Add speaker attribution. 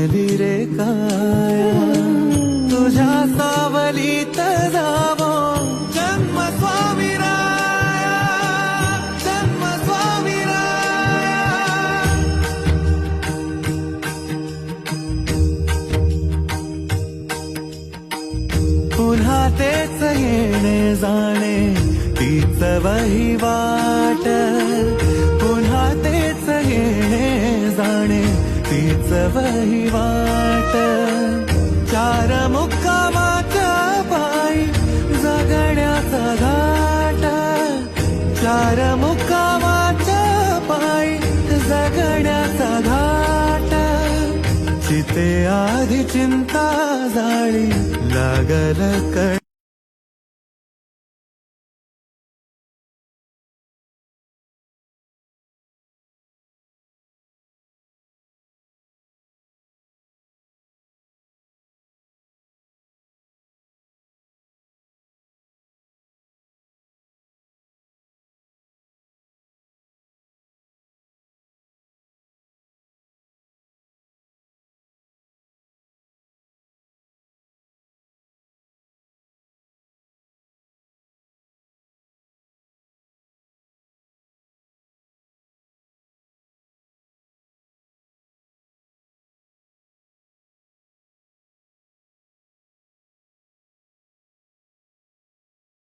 Speaker 1: शिणली रे काया तुझ्या सावलीत जावो. जन्म स्वामीराया जन्म स्वामीराया पुन्हा तेच येणे जाणे. तीच वहिवा तीच वहिवाट चार मुक्कामाच्या पायी जगण्याचा घाट. चार मुक्कामाच्या पायी जगण्याचा घाट. चिते आधी चिंता जाळी लागल कळ